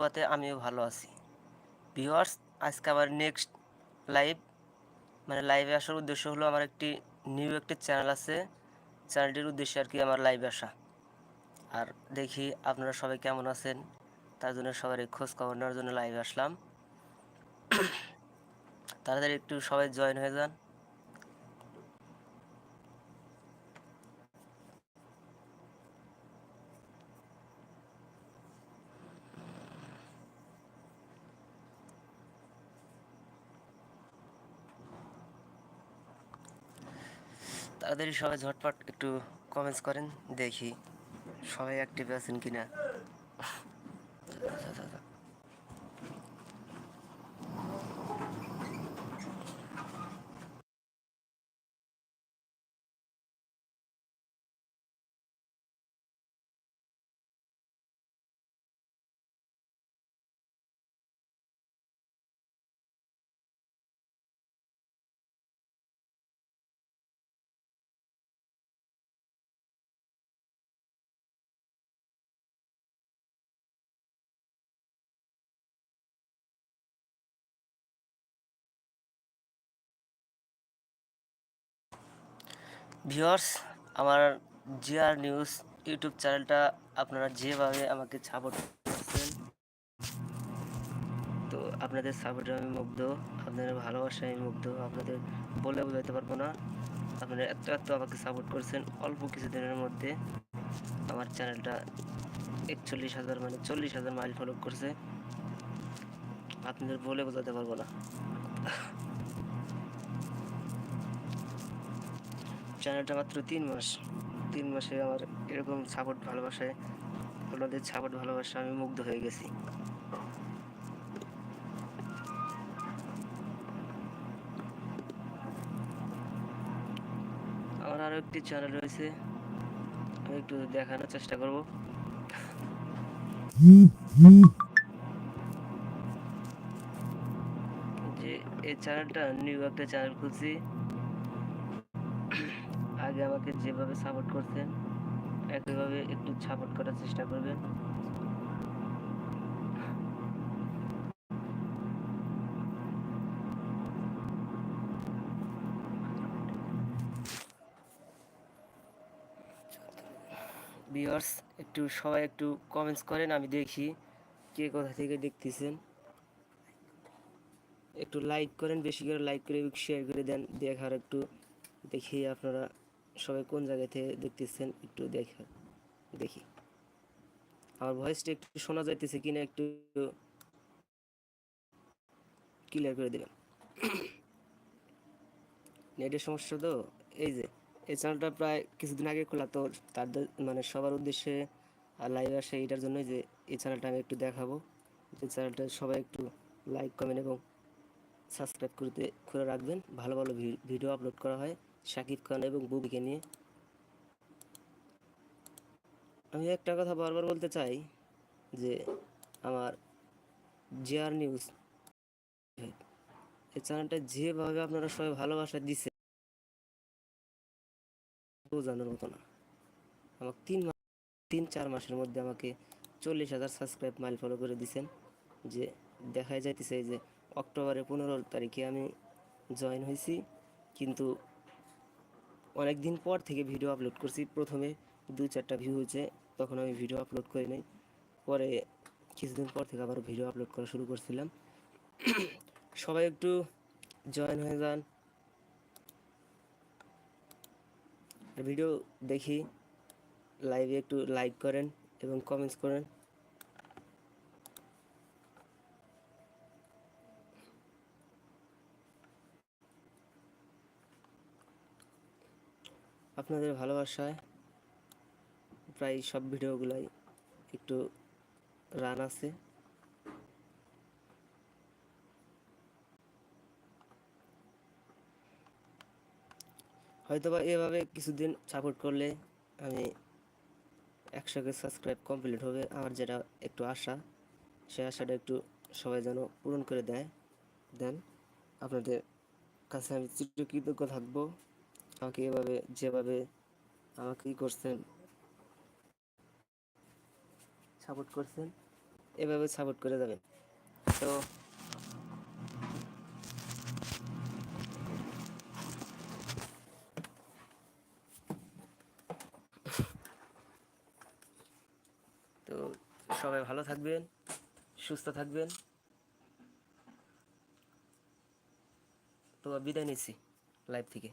দোয়াতে আমিও ভালো আছি। ভিউয়ার্স আজকে আমার নেক্সট লাইভ মানে লাইভে আসার উদ্দেশ্য হলো আমার একটি নিউ একটি চ্যানেল আছে। চ্যানেলটির উদ্দেশ্যে আর কি আমার লাইভে আসা। আর দেখি আপনারা সবাই কেমন আছেন? তার জন্য সবার খোঁজ খবর নেওয়ার জন্য লাইভে আসলাম। তাড়াতাড়ি একটু সবাই জয়েন হয়ে যান। তাড়াতাড়ি সবাই ঝটপট একটু কমেন্টস করেন দেখি সবাই অ্যাক্টিভ আছেন কিনা। ভিউয়ার্স, আমার জিআর নিউজ ইউটিউব চ্যানেলটা আপনারা যেভাবে আমাকে সাপোর্ট করছেন, তো আপনাদের সাপোর্টে আমি মুগ্ধ, আপনাদের ভালোবাসায় আমি মুগ্ধ, আপনাদের বলে বোঝাতে পারব না। আপনারা এত এত আমাকে সাপোর্ট করছেন অল্প কিছুদিনের মধ্যে। আমার চ্যানেলটা একচল্লিশ হাজার মানে চল্লিশ হাজার মাইল ফলো করছে। আপনাদের বলে বোঝাতে পারব না। চ্যানেলটা মাত্র তিন মাস। তিন মাসে আমার এরকম সাপোর্ট ভালোবাসায়, ওনাদের সাপোর্ট ভালোবাসা আমি মুগ্ধ হয়ে গেছি। আমার আরও একটি চ্যানেল রয়েছে, আমি একটু দেখানোর চেষ্টা করব। যে এই চ্যানেলটা নিউ একটা চ্যানেল খুলছি। আগে আমাকে যেভাবে সাপোর্ট করছেন একইভাবে একটু সাপোর্ট করার চেষ্টা করবেন। ভিউয়ার্স একটু সবাই একটু কমেন্টস করেন, আমি দেখি কে কোথা থেকে দেখতেছেন। একটু লাইক করেন, বেশি করে লাইক করে শেয়ার করে দেন, দেখার একটু দেখি আপনারা সবাই কোন জায়গা থেকে দেখতেছেন একটু দেখা, দেখি। আমার ভয়েসটা একটু শোনা যাইতেছে কিনা একটু ক্লিয়ার করে দেবেন। নেটের সমস্যা তো? এই যে, এই চ্যানেলটা প্রায় কিছুদিন আগে খোলা, তো তাদের মানে সবার উদ্দেশ্যে লাইভ আসে এটার জন্যই যে এই চ্যানেলটা আমি একটু দেখাবো। যে চ্যানেলটা সবাই একটু লাইক কমেন্ট এবং সাবস্ক্রাইব করতে, করে রাখবেন। ভালো ভালো ভিডিও আপলোড করা হয়। শাকিব খান এবং বুবিকে নিয়ে। আমি একটা কথা বারবার বলতে চাই যে আমার জিআর নিউজ এই চ্যানেলটা যেভাবে আপনারা সবাই ভালোবাসা দিচ্ছে বোঝানোর মতো না। আমাকে তিন মাস, তিন চার মাসের মধ্যে আমাকে চল্লিশ হাজার সাবস্ক্রাইব মাইল ফলো করে দিছেন। যে দেখাই যাইতেছে যে অক্টোবরের পনেরো তারিখে আমি জয়েন হয়েছি কিন্তু অনেক দিন পর থেকে ভিডিও আপলোড করছি। প্রথমে দু চারটা ভিউ হয়েছে, তখন আমি ভিডিও আপলোড করি নাই। পরে কিছুদিন পর থেকে আবার ভিডিও আপলোড করা শুরু করছিলাম। সবাই একটু জয়েন হয়ে যান। ভিডিও দেখি লাইভে একটু লাইক করেন এবং কমেন্টস করেন। আপনাদের ভালোবাসায় প্রায় সব ভিডিওগুলাই একটু রান আছে। হয়তোবা এভাবে কিছুদিন সাপোর্ট করলে আমি একশোকে সাবস্ক্রাইব কমপ্লিট হবে, আমার যেটা একটু আশা সে আশাটা একটু সবাই যেন পূরণ করে দেয়। দেন, আপনাদের কাছে আমি চিরকৃতজ্ঞ থাকব। আমাকে এভাবে, যেভাবে আমাকে ই করছেন সাপোর্ট করছেন, এভাবে সাপোর্ট করে যাবেন। তো তো সবাই ভালো থাকবেন, সুস্থ থাকবেন। তো বিদায় নিচ্ছি লাইভ থেকে।